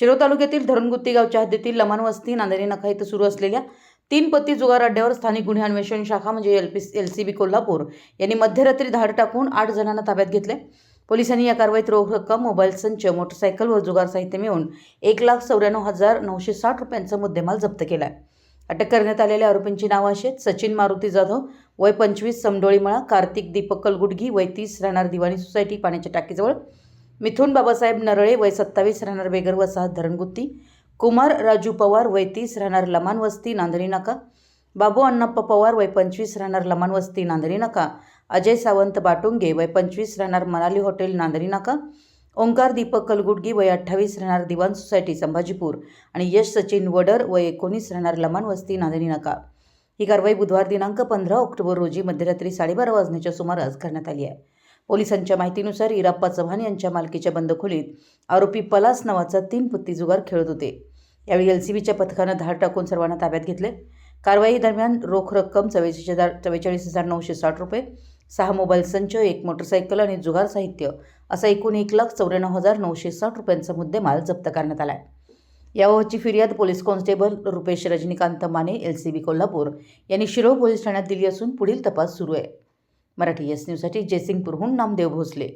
शिरो तालुक्यातील धरणगुत्ती गावच्या हद्दीतील लमान वस्ती नांदेरी नखा इथं सुरू असलेल्या तीन पत्ती जुगार अड्ड्यावर स्थानिक गुन्हे अन्वेषण शाखा म्हणजे L P L C B Kolhapur यांनी मध्यरात्री धाड टाकून आठ जणांना ताब्यात घेतले पोलिसांनी या कारवाईत रोख रक्कम मोबाईल संच मोटरसायकल व जुगार साहित्य मिळून एक लाख चौऱ्याण्णव हजार नऊशे साठ रुपयांचा मुद्देमाल जप्त केला आहे अटक करण्यात आलेल्या आरोपींची नावं अशी आहेत सचिन मारुती जाधव वय पंचवीस समडोळीमळा कार्तिक दीपक कलगुडगी वय तीस राहणार दिवाणी सोसायटी पाण्याच्या टाकीजवळ मिथुन बाबासाहेब नरळे वय सत्तावीस राहणार बेगर वसाहत धरणगुत्ती. कुमार राजू पवार वय तीस राहणार लमान वस्ती नांदणी नाका. बाबू अण्णाप्पा पवार वय पंचवीस राहणार लमान वस्ती नांदणी नाका. अजय सावंत बाटुंगे वय पंचवीस राहणार मनाली हॉटेल नांदणी नाका. ओंकार दीपक कलगुडगी वय अठ्ठावीस राहणार दिवाण सोसायटी संभाजीपूर. आणि यश सचिन वडर वय एकोणीस राहणार लमान वस्ती नांदणी नाका. ही कारवाई बुधवार दिनांक पंधरा ऑक्टोबर रोजी मध्यरात्री साडेबारा वाजण्याच्या सुमारास करण्यात आली आहे. पोलिसांच्या माहितीनुसार इराप्पा चव्हाण यांच्या मालकीच्या बंद खोलीत आरोपी पलास नावाचा तीन पुत्ती जुगार खेळत होते. यावेळी एल सी बीच्या पथकानं धाड टाकून सर्वांना ताब्यात घेतले. कारवाई दरम्यान रोख रक्कम चव्वेचाळीस हजार चव्वेचाळीस हजार नऊशे साठ रुपये सहा मोबाईल संच एक मोटरसायकल आणि जुगार साहित्य असा एकूण एक लाख चौऱ्याण्णव हजार नऊशे साठ रुपयांचा मुद्देमाल जप्त करण्यात आला आहे याबाबतची फिर्याद police constable Rupesh Rajanikant Mane L C B Kolhapur यांनी शिरोळ पोलीस ठाण्यात दिली असून पुढील तपास सुरू आहे. मराठी एस न्यूजसाठी जयसिंगपूरहून नामदेव भोसले.